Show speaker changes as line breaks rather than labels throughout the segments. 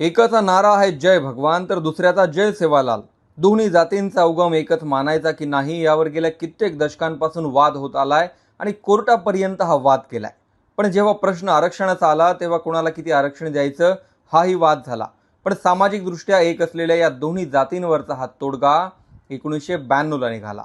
एकाचा नारा आहे जय भगवान तर दुसऱ्याचा जय सेवालाल. दोन्ही जातींचा उगम एकच मानायचा की नाही यावर गेल्या कित्येक दशकांपासून वाद होत आलाय आणि कोर्टापर्यंत हा वाद केलाय. पण जेव्हा प्रश्न आरक्षणाचा आला तेव्हा कोणाला किती आरक्षण द्यायचं हाही वाद झाला. पण सामाजिकदृष्ट्या एक असलेल्या या दोन्ही जातींवरचा हा तोडगा एकोणीसशे ब्याण्णवला निघाला.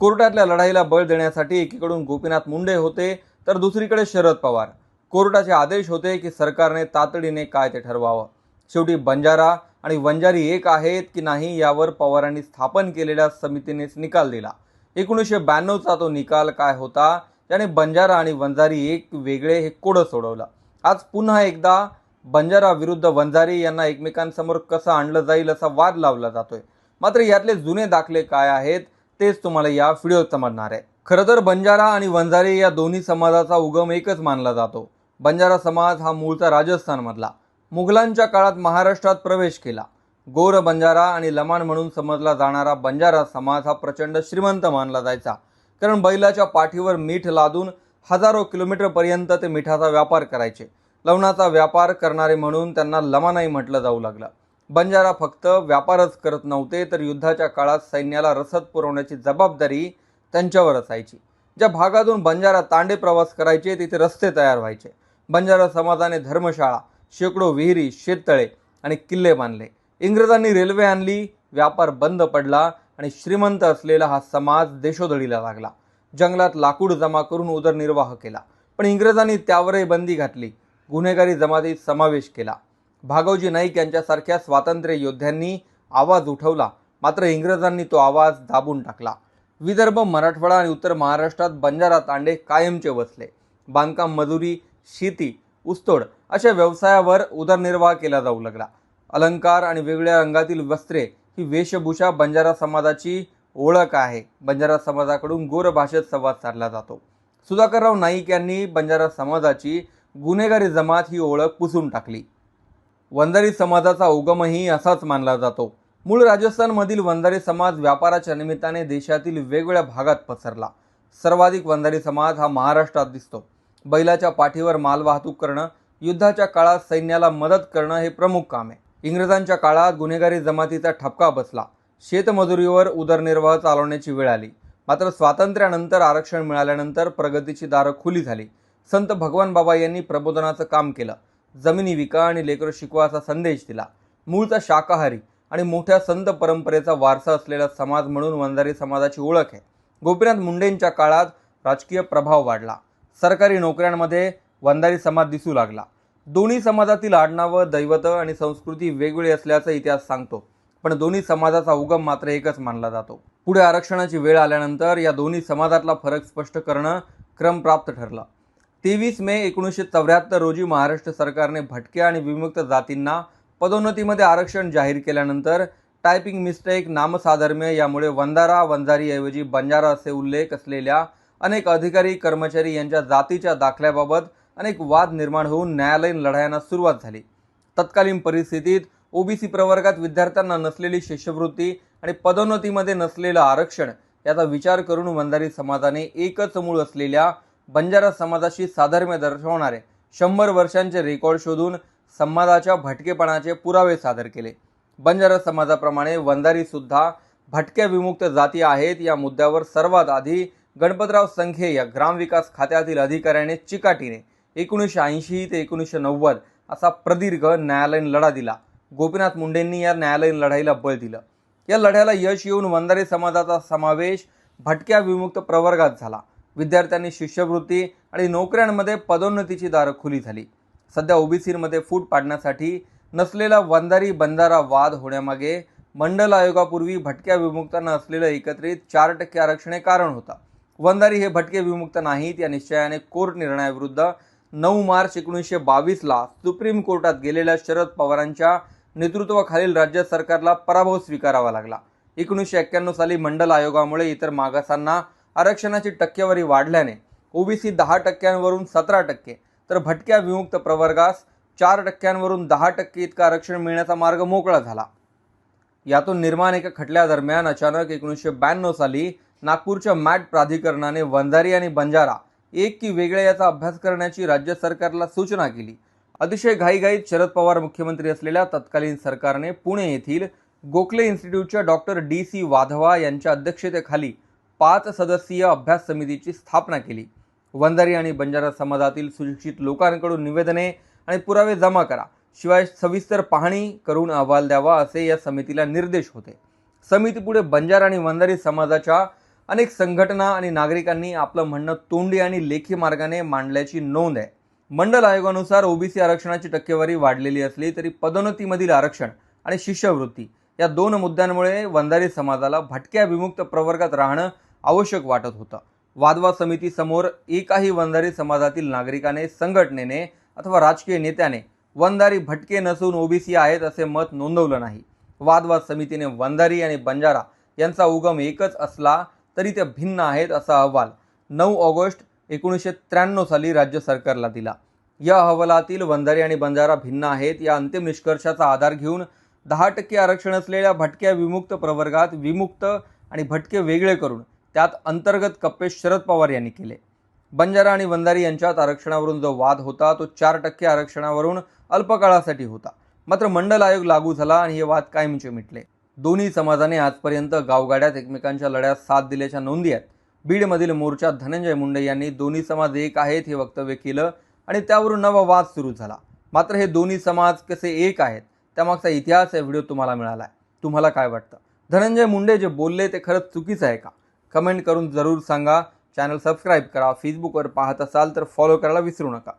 कोर्टातल्या लढाईला बळ देण्यासाठी एकीकडून गोपीनाथ मुंडे होते तर दुसरीकडे शरद पवार. कोर्टाचे आदेश होते की सरकारने तातडीने काय ते ठरवावं. शेवटी बंजारा आणि वंजारी एक आहेत की नाही यावर पवारांनी स्थापन केलेल्या समितीनेच निकाल दिला. एकोणीसशे ब्याण्णवचा तो निकाल काय होता? त्याने बंजारा आणि वंजारी एक वेगळे हे कोडं सोडवलं. आज पुन्हा एकदा बंजारा विरुद्ध वंजारी यांना एकमेकांसमोर कसं आणलं जाईल असा वाद लावला जातोय. मात्र यातले जुने दाखले काय आहेत तेच तुम्हाला या व्हिडिओत समजणार आहे. खरं तर बंजारा आणि वंजारी या दोन्ही समाजाचा उगम एकच मानला जातो. बंजारा समाज हा मूळचा राजस्थानमधला. मुघलांच्या काळात महाराष्ट्रात प्रवेश केला. गोर बंजारा आणि लमाण म्हणून समजला जाणारा बंजारा समाज हा प्रचंड श्रीमंत मानला जायचा. कारण बैलाच्या पाठीवर मीठ लादून हजारो किलोमीटरपर्यंत ते मिठाचा व्यापार करायचे. लवणाचा व्यापार करणारे म्हणून त्यांना लमानाई म्हटलं जाऊ लागलं. बंजारा फक्त व्यापारच करत नव्हते तर युद्धाच्या काळात सैन्याला रसद पुरवण्याची जबाबदारी त्यांच्यावर असायची. ज्या भागातून बंजारा तांडे प्रवास करायचे तिथे रस्ते तयार व्हायचे. बंजारा समाजाने धर्मशाळा शेकडो विहिरी शेततळे आणि किल्ले बांधले. इंग्रजांनी रेल्वे आणली व्यापार बंद पडला आणि श्रीमंत असलेला हा समाज देशोधडीला लागला. जंगलात लाकूड जमा करून उदरनिर्वाह केला. पण इंग्रजांनी त्यावरही बंदी घातली. गुन्हेगारी जमातीत समावेश केला. भागवजी नाईक यांच्यासारख्या स्वातंत्र्य योद्ध्यांनी आवाज उठवला. मात्र इंग्रजांनी तो आवाज दाबून टाकला. विदर्भ मराठवाडा आणि उत्तर महाराष्ट्रात बंजारा तांडे कायमचे बसले बांधकाम मजुरी शेती ऊसतोड अशा व्यवसायावर उदरनिर्वाह केला जाऊ लागला. अलंकार आणि वेगळ्या रंगातील वस्त्रे ही वेशभूषा बंजारा समाजाची ओळख आहे. बंजारा समाजाकडून गोर भाषेत संवाद साधला जातो. सुधाकरराव नाईक यांनी बंजारा समाजाची गुन्हेगारी जमात ही ओळख पुसून टाकली. वंजारी समाजाचा उगमही असाच मानला जातो. मूळ राजस्थानमधील वंजारी समाज व्यापाराच्या निमित्ताने देशातील वेगवेगळ्या भागात पसरला. सर्वाधिक वंजारी समाज हा महाराष्ट्रात दिसतो. बैलाच्या पाठीवर मालवाहतूक करणं युद्धाच्या काळात सैन्याला मदत करणं हे प्रमुख काम आहे. इंग्रजांच्या काळात गुन्हेगारी जमातीचा ठपका बसला. शेतमजुरीवर उदरनिर्वाह चालवण्याची वेळ आली. मात्र स्वातंत्र्यानंतर आरक्षण मिळाल्यानंतर प्रगतीची दारं खुली झाली. संत भगवान बाबा यांनी प्रबोधनाचं काम केलं. जमिनी विका आणि लेकरं शिकवाचा संदेश दिला. मूळचा शाकाहारी आणि मोठ्या संत परंपरेचा वारसा असलेला समाज म्हणून वंजारी समाजाची ओळख आहे. गोपीनाथ मुंडेंच्या काळात राजकीय प्रभाव वाढला. सरकारी नोकऱ्यांमध्ये वंदारी समाज दिसू लागला. दोन्ही समाजातील आडनावं दैवत आणि संस्कृती वेगवेगळी असल्याचा इतिहास सांगतो. पण दोन्ही समाजाचा उगम मात्र एकच मानला जातो. पुढे आरक्षणाची वेळ आल्यानंतर या दोन्ही समाजातला फरक स्पष्ट करणं क्रमप्राप्त ठरलं. तेवीस मे एकोणीसशे चौऱ्याहत्तर रोजी महाराष्ट्र सरकारने भटक्या आणि विमुक्त जातींना पदोन्नतीमध्ये आरक्षण जाहीर केल्यानंतर टायपिंग मिस्टेक नामसाधर्म्य यामुळे वंदारा वंजारीऐवजी बंजारा असे उल्लेख असलेल्या अनेक अधिकारी कर्मचारी यांच्या जातीच्या दाखल्याबाबत अनेक वाद निर्माण होऊन न्यायालयीन लढायांना सुरुवात झाली. तत्कालीन परिस्थितीत ओबीसी प्रवर्गात विद्यार्थ्यांना नसलेली शिष्यवृत्ती आणि पदोन्नतीमध्ये नसलेलं आरक्षण याचा विचार करून वंजारी समाजाने एकच मूळ असलेल्या बंजारा समाजाशी साधर्म्य दर्शवणारे शंभर वर्षांचे रेकॉर्ड शोधून समाजाच्या भटकेपणाचे पुरावे सादर केले. बंजारा समाजाप्रमाणे वंजारी सुद्धा भटक्या विमुक्त जाती आहेत या मुद्द्यावर सर्वात आधी गणपतराव संखे या ग्रामविकास खात्यातील अधिकाऱ्याने चिकाटीने एकोणीसशे ऐंशी ते एकोणीसशे नव्वद असा प्रदीर्घ न्यायालयीन लढा दिला. गोपीनाथ मुंडेंनी या न्यायालयीन लढाईला बळ दिलं. या लढ्याला यश येऊन वंधारे समाजाचा समावेश भटक्या विमुक्त प्रवर्गात झाला. विद्यार्थ्यांनी शिष्यवृत्ती आणि नोकऱ्यांमध्ये पदोन्नतीची दारं खुली झाली. सध्या ओबीसीमध्ये फूट पाडण्यासाठी नसलेला वंधारी बंधारा वाद होण्यामागे मंडल आयोगापूर्वी भटक्या विमुक्तांना असलेलं एकत्रित चार टक्के आरक्षण हे कारण होतं. वंदारी हे भटके विमुक्त नाहीत. या निश्चयाने कोर्ट निर्णयाविरुद्ध नऊ मार्च एकोणीसशे बावीसला सुप्रीम कोर्टात गेलेल्या शरद पवारांच्या नेतृत्वाखालील राज्य सरकारला पराभव स्वीकारावा लागला. एकोणीसशे एक्क्याण्णव साली मंडल आयोगामुळे इतर मागासांना आरक्षणाची टक्केवारी वाढल्याने ओबीसी दहा टक्क्यांवरून सतरा टक्के तर भटक्या विमुक्त प्रवर्गास चार टक्क्यांवरून दहा टक्के इतकं आरक्षण मिळण्याचा मार्ग मोकळा झाला. यातून निर्माण एका खटल्यादरम्यान अचानक एकोणीसशे ब्याण्णव साली नागपूरच्या मॅट प्राधिकरणाने वंजारी आणि बंजारा एक की वेगळे याचा अभ्यास करण्याची राज्य सरकारला सूचना केली. अतिशय घाईघाईत शरद पवार मुख्यमंत्री असलेल्या तत्कालीन सरकारने पुणे येथील गोखले इन्स्टिट्यूटच्या डॉक्टर डी सी वाधवा यांच्या अध्यक्षतेखाली पाच सदस्यीय अभ्यास समितीची स्थापना केली. वंजारी आणि बंजारा समाजातील सुशिक्षित लोकांकडून निवेदने आणि पुरावे जमा करा. शिवाय सविस्तर पाहणी करून अहवाल द्यावा असे या समितीला निर्देश होते. समितीपुढे बंजारा आणि वंजारी समाजाच्या अनेक संघटना आणि नागरिकांनी आपलं म्हणणं तोंडी आणि लेखी मार्गाने मांडल्याची नोंद आहे. मंडल आयोगानुसार ओबीसी आरक्षणाची टक्केवारी वाढलेली असली तरी पदोन्नतीमधील आरक्षण आणि शिष्यवृत्ती या दोन मुद्द्यांमुळे वंजारी समाजाला भटक्या विमुक्त प्रवर्गात राहणं आवश्यक वाटत होतं. वादवा समितीसमोर एकाही वंजारी समाजातील नागरिकाने संघटनेने अथवा राजकीय नेत्याने वंजारी भटके नसून ओबीसी आहेत असे मत नोंदवलं नाही. वादवाद समितीने वंजारी आणि बंजारा यांचा उगम एकच असला तरी त्या भिन्न आहेत असा अहवाल नऊ ऑगस्ट एकोणीसशे त्र्याण्णव साली राज्य सरकारला दिला. या अहवालातील वंजारी आणि बंजारा भिन्न आहेत. या अंतिम निष्कर्षाचा आधार घेऊन दहा टक्के आरक्षण असलेल्या भटक्या विमुक्त प्रवर्गात विमुक्त आणि भटके वेगळे करून त्यात अंतर्गत कप्पे शरद पवार यांनी केले. बंजारा आणि वंजारी यांच्यात आरक्षणावरून जो वाद होता तो चार टक्के आरक्षणावरून अल्पकाळासाठी होता. मात्र मंडल आयोग लागू झाला आणि हे वाद कायमचे मिटले. दोन्ही समाजाने आजपर्यंत गावगाड्यात एकमेकांच्या लढ्यात साथ दिल्याच्या नोंदी आहेत. बीडमधील मोर्चात धनंजय मुंडे यांनी दोन्ही समाज एक आहेत हे वक्तव्य केलं आणि त्यावरून नवा वाद सुरू झाला. मात्र हे दोन्ही समाज कसे एक आहेत त्यामागचा इतिहास या व्हिडिओ तुम्हाला मिळाला आहे तुम्हाला काय वाटतं? धनंजय मुंडे जे बोलले ते खरंच चुकीचं आहे का? कमेंट करून जरूर सांगा. चॅनल सबस्क्राईब करा. फेसबुकवर पाहत असाल तर फॉलो करायला विसरू नका.